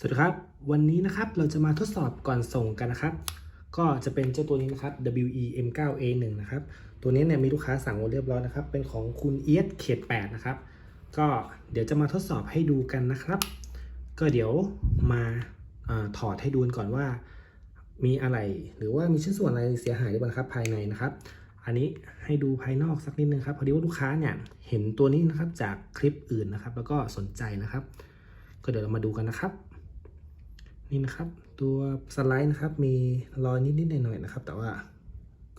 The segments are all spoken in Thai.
สวัสดีครับ วันนี้นะครับเราจะมาทดสอบก่อนส่งกันนะครับ ก็จะเป็นเจ้าตัวนี้นะครับ WEM9A1 นะครับ ตัวนี้เนี่ยมีลูกค้าสั่งไว้เรียบร้อยนะครับ เป็นของคุณเอียดเขต8นะครับ ก็เดี๋ยวจะมาทดสอบให้ดูกันนะครับ ก็เดี๋ยวมาอาถอดให้ดูก่อนว่า มีอะไรหรือว่ามีชิ้นส่วนอะไรเสียหายหรือเปล่าครับภายในนะครับ อันนี้ให้ดูภายนอกสักนิดนึงครับพอดีว่าลูกค้าเนี่ยเห็นตัวนี้นะครับจากคลิปอื่นนะครับ แล้วก็สนใจนะครับ ก็เดี๋ยวเรามาดูกันนะครับ นี่นะครับ ตัวสไลด์นะครับ มีรอยนิดๆหน่อยๆนะครับ แต่ว่า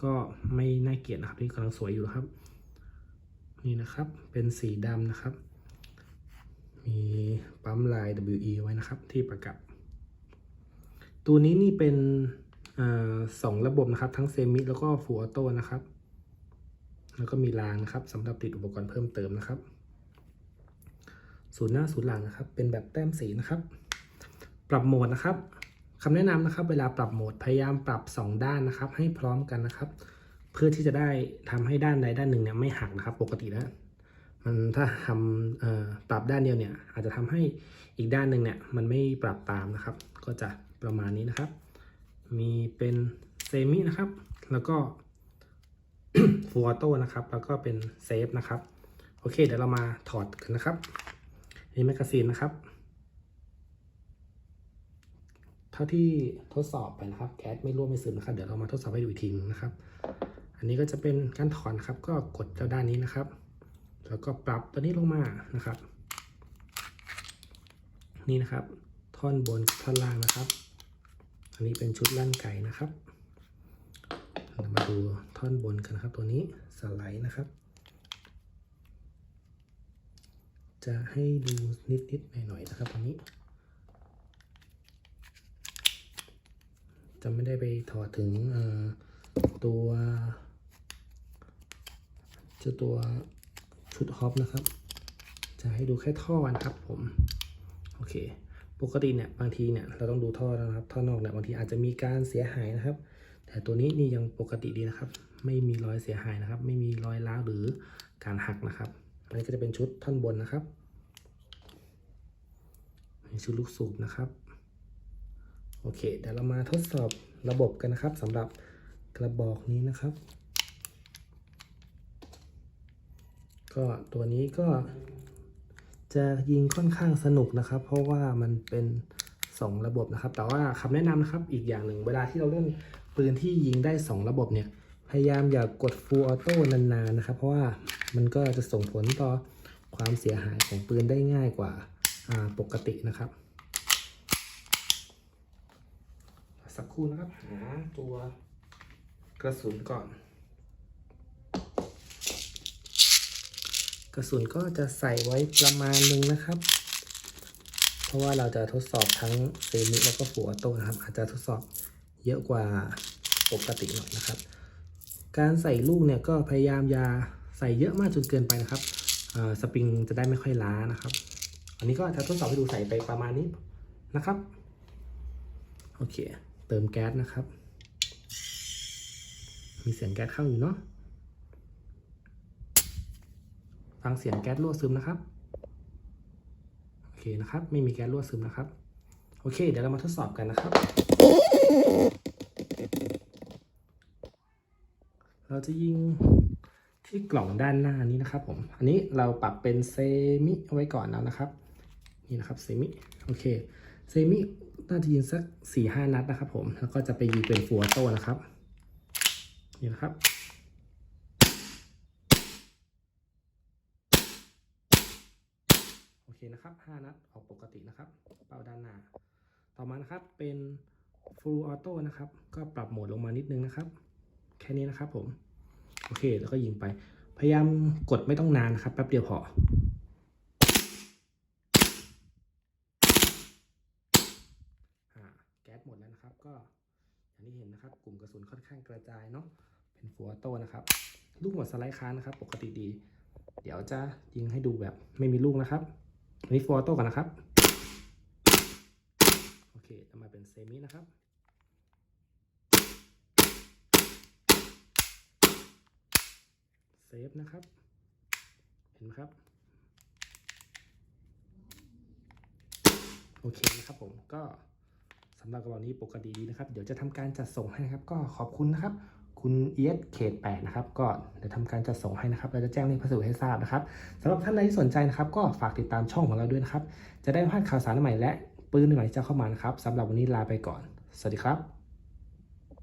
ก็ไม่น่าเกลียดนะครับนี่กำลังสวยอยู่นะครับ นี่นะครับเป็นสีดำนะครับ มีปั๊มลาย WE ไว้นะครับที่ประกับ ตัวนี้นี่เป็นอสองระบบนะครับ ทั้งเซมิแล้วก็ฟูออโต้นะครับ แล้วก็มีรางนะครับสำหรับติดอุปกรณ์เพิ่มเติมนะครับ ศูนย์หน้าศูนย์หลังนะครับ เป็นแบบแต้มสีนะครับ ปรับโหมดนะครับคำแนะนำนะครับ เวลาปรับโหมดพยายามปรับ 2 ด้านนะครับ ให้พร้อมกันนะครับ เพื่อที่จะได้ทำให้ด้านใดด้านหนึ่งเนี่ยไม่หักนะครับ ปกติแล้วมันถ้าทำปรับด้านเดียวเนี่ย อาจจะทำให้อีกด้านหนึ่งเนี่ยมันไม่ปรับตามนะครับ ก็จะประมาณนี้นะครับ มีเป็นเซมินะครับ แล้วก็ฟูออโต้นะครับ แล้วก็เป็นเซฟนะครับ โอเค เดี๋ยวเรามาถอดกันนะครับ นี่แมกกาซีนนะครับ เท่าที่ทดสอบไปนะครับ แก๊สไม่รั่วไม่ซึมนะครับ เดี๋ยวเรามาทดสอบให้ดูอีกทีนึงนะครับ อันนี้ก็จะเป็นการถอนครับ ก็กดเจ้าด้านนี้นะครับ แล้วก็ปรับตัวนี้ลงมานะครับ นี่นะครับ ท่อนบนท่อนล่างนะครับ อันนี้เป็นชุดลั่นไก่นะครับเรามาดูท่อนบนกันนะครับ ตัวนี้สไลด์นะครับ จะให้ดูนิดๆหน่อยๆนะครับตรงนี้ จะไม่ได้ไปถอดถึงตัวเจ้าตัวชุดฮอปนะครับ จะให้ดูแค่ท่อนะครับผมโอเค ปกติเนี่ยบางทีเนี่ยเราต้องดูท่อแล้วนะครับ ท่อนอกเนี่ยบางทีอาจจะมีการเสียหายนะครับ แต่ตัวนี้นี่ยังปกติดีนะครับ ไม่มีรอยเสียหายนะครับ ไม่มีรอยร้าวหรือการหักนะครับอันนี้ก็จะเป็นชุดท่อนบนนะครับชุดลูกสูบนะครับ โอเค เดี๋ยวเรามาทดสอบระบบกันนะครับสำหรับกระบอกนี้นะครับ ก็ตัวนี้ก็จะยิงค่อนข้างสนุกนะครับ เพราะว่ามันเป็น 2 ระบบนะครับ แต่ว่าคำแนะนำนะครับอีกอย่างหนึ่งเวลาที่เราเล่นปืนที่ยิงได้ 2 ระบบเนี่ย พยายามอย่ากกด Full Auto นานๆนะครับ เพราะว่ามันก็จะส่งผลต่อความเสียหายของปืนได้ง่ายกว่าอ่าปกตินะครับ สักครู่นะครับหาตัวกระสุนก่อน กระสุนก็จะใส่ไว้ประมาณนึงนะครับ เพราะว่าเราจะทดสอบทั้งเซมิแล้วก็ฟูออโตนะครับ อาจจะทดสอบเยอะกว่าปกติหน่อยนะครับ การใส่ลูกเนี่ยก็พยายามอย่าใส่เยอะมากจนเกินไปนะครับสปริงจะได้ไม่ค่อยล้านะครับ อันนี้ก็จะทดสอบให้ดูใส่ไปประมาณนี้นะครับ โอเค เติมแก๊สนะครับ มีเสียงแก๊สเข้าอยู่เนาะ ฟังเสียงแก๊สรั่วซึมนะครับ โอเคนะครับ ไม่มีแก๊สรั่วซึมนะครับ โอเค เดี๋ยวเรามาทดสอบกันนะครับ เราจะยิงที่กล่องด้านหน้านี้นะครับผม อันนี้เราปรับเป็นเซมิไว้ก่อนแล้วนะครับ นี่นะครับเซมิ โอเค เซมิน่าจะยิงสักสี่ห้านัดนะครับผมแล้วก็จะไปยิงเป็นฟัวโต้นะครับ นี่นะครับโอเคนะครับ5นัดออกปกตินะครับ เป้าด้านหน้า ต่อมานะครับเป็น full auto นะครับ ก็ปรับโหมดลงมานิดนึงนะครับ แค่นี้นะครับผม โอเคแล้วก็ยิงไป พยายามกดไม่ต้องนานนะครับแป๊บเดียวพอ อ่า แก๊สหมดแล้วนะครับ ก็อย่างที่เห็นนะครับ กลุ่มกระสุนค่อนข้างกระจายเนาะเป็น full auto นะครับ ลูกหมดสไลด์ค้างนะครับ ปกติดี เดี๋ยวจะยิงให้ดูแบบไม่มีลูกนะครับอันนี้ฟอร์โต้ก่อนนะครับโอเคจะมาเป็นเซมินะครับเซฟนะครับ เห็นไหมครับ โอเคนะครับผมก็ สำหรับกระเป๋านี้ปกติดีนะครับ เดี๋ยวจะทำการจัดส่งให้นะครับ ก็ขอบคุณนะครับ คุณเอียดเขตแปดนะครับ ก็เดี๋ยวทำการจัดส่งให้นะครับเราจะแจ้งเลขพัสดุให้ทราบนะครับสำหรับท่านใดที่สนใจนะครับ ก็ฝากติดตามช่องของเราด้วยนะครับ จะได้พลาดข่าวสารใหม่และปืนใหม่ๆจะเข้ามานะครับสำหรับวันนี้ลาไปก่อน สวัสดีครับ